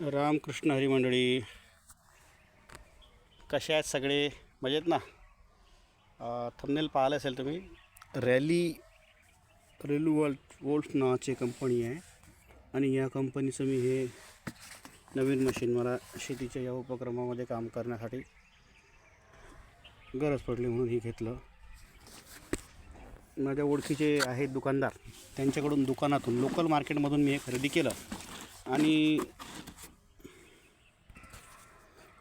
रामकृष्ण हरी मंडळी कसे आहेत सगळे? मजेत ना? थंबनेल पाहिलं असेल तुम्ही? रॅली रेलू वोल्ट वोल्ट नावाची कंपनी आहे. आणि या कंपनीचं मी हे नवीन मशीन मला शेतीच्या या उपक्रमामध्ये काम करण्यासाठी गरज पडली म्हणून हे घेतलं. माझ्या ओळखीचे आहेत दुकानदार. त्यांच्याकडून दुकानातून लोकल मार्केटमधून मी हे खरेदी केलं. आणि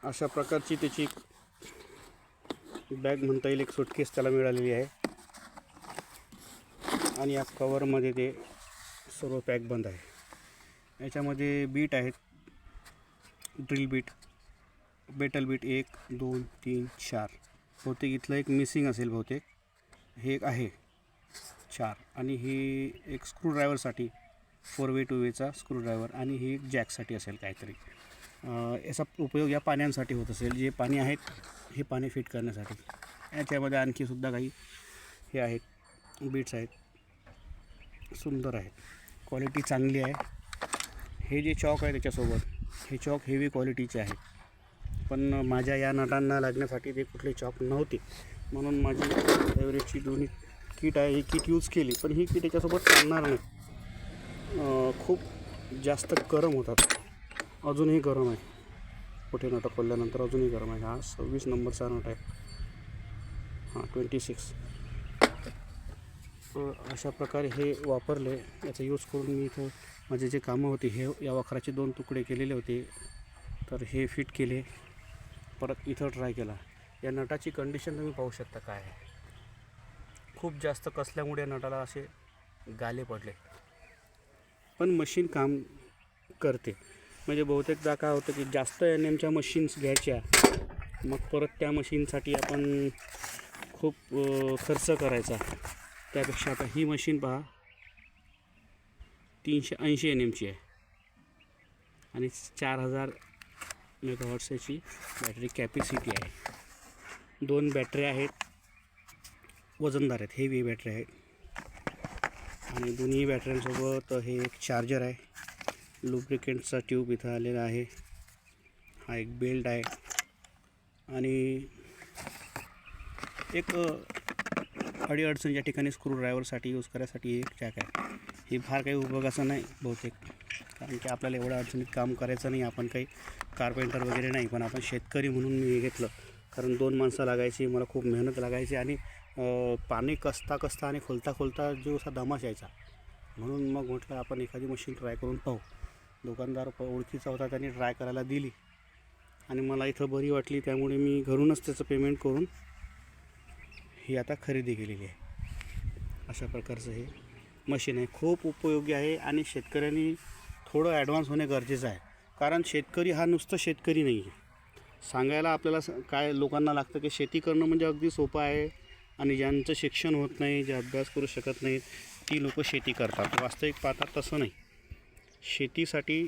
अशा प्रकारची त्याची बॅग म्हणता येईल एक सुटकेस त्याला मिळालेली आहे. आणि या कवरमध्ये ते सर्व पॅक बंद आहे. याच्यामध्ये बीट आहेत. ड्रिल बीट बेटल बीट एक दोन तीन चार. बहुतेक इथलं एक मिसिंग असेल बहुतेक. हे एक आहे. चार. आणि ही एक स्क्रूड्रायव्हरसाठी फोर वे टू वेचा स्क्रूड्रायव्हर आणि ही एक जॅकसाठी असेल काहीतरी. याचा उपयोग या पाण्यांसाठी होत असेल. जे पाणी आहेत हे पाणी फिट करण्यासाठी. याच्यामध्ये आणखीसुद्धा काही हे आहेत. बीट्स आहेत. सुंदर आहेत. क्वालिटी चांगली आहे. हे जे चॉक आहे त्याच्यासोबत हे चॉक हेवी क्वालिटीचे आहे पण माझ्या या नटांना लागण्यासाठी ते कुठले चॉक नव्हते. म्हणून माझी फेवरेटची दोन्ही किट आहे. ही किट यूज केली पण ही किट याच्यासोबत चालणार नाही. खूप जास्त गरम होतात. अजूनही गरम आहे. कुठे नट खोलल्यानंतर अजूनही गरम आहे. हा सव्वीस नंबरचा नट आहे. हां ट्वेंटी सिक्स अशा प्रकारे हे वापरले. याचा यूज करून मी इथं माझे जे कामं होती हे या वखराचे दोन तुकडे केलेले होते. तर हे फिट केले. परत इथं ट्राय केला. या नटाची कंडिशन तुम्ही पाहू शकता काय आहे. खूप जास्त कसल्यामुळे या नटाला असे गाले पडले. पण मशीन काम करते. म्हणजे बहुतेकदा काय होतं की जास्त एन एमच्या मशीन्स घ्यायच्या मग परत त्या मशीनसाठी आपण खूप खर्च करायचा. त्यापेक्षा आता ही मशीन पहा तीनशे ऐंशी एन एमची आहे. आणि चार हजार मेगावॉट्सची बॅटरी कॅपॅसिटी आहे. दोन बॅटऱ्या आहेत वजनदार आहेत हेवी बॅटरी आहेत. आणि दोन्ही बॅटऱ्यांसोबत हे एक चार्जर आहे. लुब्रिकेंटचा ट्यूब इथं आलेला आहे. हा एक बेल्ट आहे. आणि एक अ, अडीअडचणीच्या ठिकाणी स्क्रूड्रायव्हरसाठी यूज करायसाठी एक जॅक आहे. हे फार काही उपयोगाचं नाही बहुतेक. कारण की आपल्याला एवढ्या अडचणीत काम करायचं नाही. आपण काही कार्पेंटर वगैरे नाही. पण आपण शेतकरी म्हणून मी हे घेतलं. कारण दोन माणसं लागायची मला खूप मेहनत लागायची आणि पाणी कसता कसता आणि खोलता खोलता जो असा दमाश यायचा. म्हणून मग म्हटलं आपण एखादी मशीन ट्राय करून पाहू. दुकानदार प- ओळखीचा होता त्यांनी ट्राय करायला दिली. आणि मला इथं बरी वाटली त्यामुळे मी घरूनच त्याचं पेमेंट करून ही आता खरेदी केलेली आहे. अशा प्रकारचं हे मशीन आहे. खूप उपयोगी आहे आणि शेतकऱ्यांनी थोडं ॲडव्हान्स होणे गरजेचं आहे. कारण शेतकरी हा नुसतं शेतकरी नाही आहे. सांगायला आपल्याला काय लोकांना लागतं की शेती करणं म्हणजे अगदी सोपं आहे आणि ज्यांचं शिक्षण होत नाही जे अभ्यास करू शकत नाहीत ती लोक शेती करतात. वास्तविक पाहतात तसं नाही. शेतीसाठी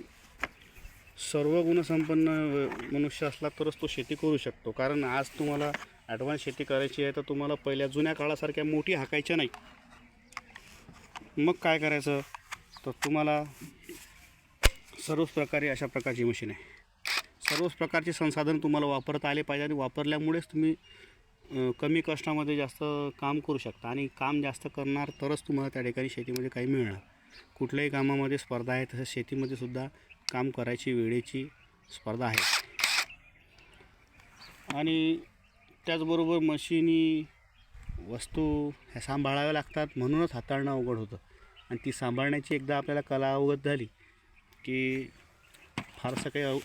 सर्व गुणसंपन्न मनुष्य असला तरच तो शेती करू शकतो. कारण आज तुम्हाला ॲडव्हान्स शेती करायची आहे तर तुम्हाला पहिल्या जुन्या काळासारख्या मोठी हाकायच्या नाही. मग काय करायचं? तर तुम्हाला सर्वच प्रकारे अशा प्रकारची मशीन आहे. सर्वच प्रकारचे संसाधन तुम्हाला वापरता आले पाहिजे आणि वापरल्यामुळेच तुम्ही कमी कष्टामध्ये जास्त काम करू शकता आणि काम जास्त करणार तरच तुम्हाला त्या ठिकाणी शेतीमध्ये काही मिळणार. कुठल्याही कामामध्ये स्पर्धा आहे तसंच शेतीमध्ये सुद्धा काम करायची वेळेची स्पर्धा आहे. आणि त्याचबरोबर मशिनी वस्तू ह्या सांभाळाव्या लागतात म्हणूनच हाताळणं अवघड होतं. आणि ती सांभाळण्याची एकदा आपल्याला कला अवगत झाली की फारसं काही अव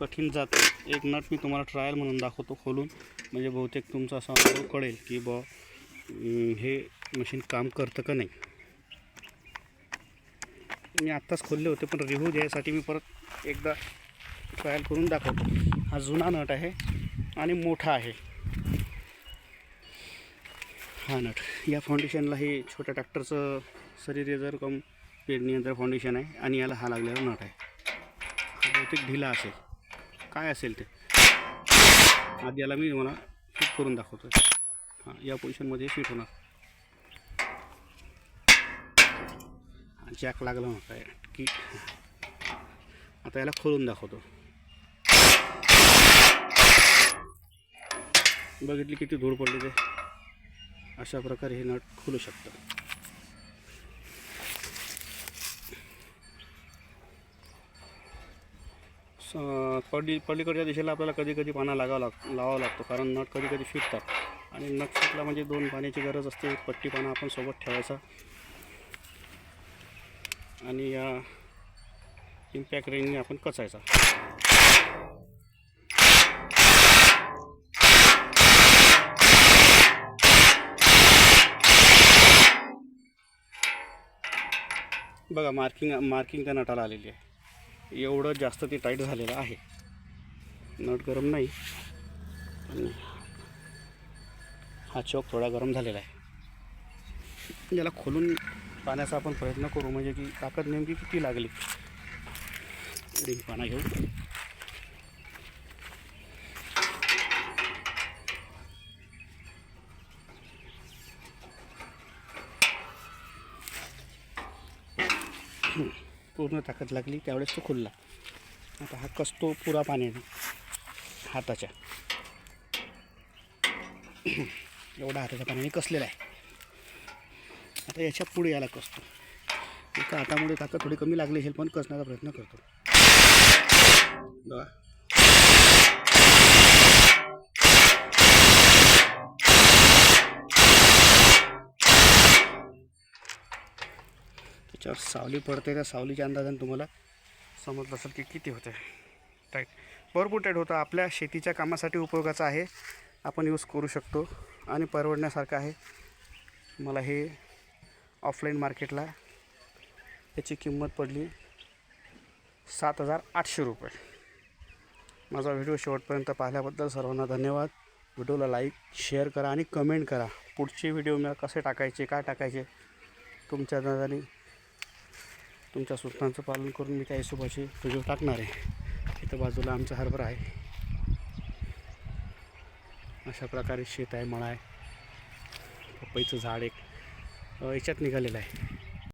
कठीण जात एक नट मी तुम्हाला ट्रायल म्हणून दाखवतो खोलून. म्हणजे बहुतेक तुमचा असा अनुभव कळेल की बा हे मशीन काम करतं का नाही. मी आत्ताच खोलले होते पण रिव्ह्यू द्यायसाठी मी परत एकदा ट्रायल करून दाखवतो. हा जुना नट आहे आणि मोठा आहे. हा नट. या फाउंडेशनला हे छोट्या ट्रॅक्टरचं शरीर कम पेरणी यंत्र फाउंडेशन आहे आणि याला हा लागलेला नट आहे. हा बहुतेक ढिला असेल. काय असेल ते? आधी याला मी तुम्हाला फिट करून दाखवतो हां या पोझिशनमध्ये फिट होणार. जॅक लागला नव्हता की आता याला खोलून दाखवतो. बघितली किती धूळ पडली ते. अशा प्रकारे हे नट खुलू शकतं स- पडलीकडच्या दिशेला आपल्याला कधी कधी पाना लागावं लाग लावावं लागतो कारण नट कधी कधी फिरतात. आणि नट फिटला म्हणजे दोन पाण्याची गरज असते एक पट्टी पाना आपण सोबत ठेवायचा. आणि या इम्पॅक्ट रेंजने आपण कचायचा. बघा मार्किंग मार्किंग त्या नटाला आलेली आहे. एवढं जास्त ते टाईट झालेलं आहे. नट गरम नाही. पण हा चौक थोडा गरम झालेला आहे. याला खोलून पाण्याचा आपण प्रयत्न करू म्हणजे की ताकद नेमकी किती लागली? रिंग पाना घेऊ. पूर्ण ताकद लागली त्यावेळेस तो खुलला. आता हा कसतो पुरा पाण्याने हाताच्या. एवढा हाताच्या पाण्याने कसलेला आहे? आता याच्यापुढे याला कसतो एका हातामुळे ताकद थोडी कमी लागली असेल पण कसण्याचा प्रयत्न करतो. बघा. त्याच्यावर सावली पडते त्या सावलीच्या अंदाजाने तुम्हाला समजलं असेल की किती होते टाईट भरपूर टाईट होतं. आपल्या शेतीच्या कामासाठी उपयोगाचं आहे. आपण यूज करू शकतो. आणि परवडण्यासारखं आहे. मला हे ऑफलाईन मार्केटला. याची किंमत पडली सात हजार आठशे रुपये. माझा व्हिडिओ शेवटपर्यंत पाहिल्याबद्दल सर्वांना धन्यवाद. व्हिडिओला लाईक शेअर करा आणि कमेंट करा. पुढचे व्हिडिओ मला कसे टाकायचे काय टाकायचे तुमच्या दादाने तुमच्या सूचनांचं पालन करून मी त्या हिशोबाचे व्हिडिओ टाकणार आहे. इथं बाजूला आमचा हरभरा आहे. अशा प्रकारे शेत आहे मळा आहे. पपईचं झाड एक याच्यात निघालेला आहे.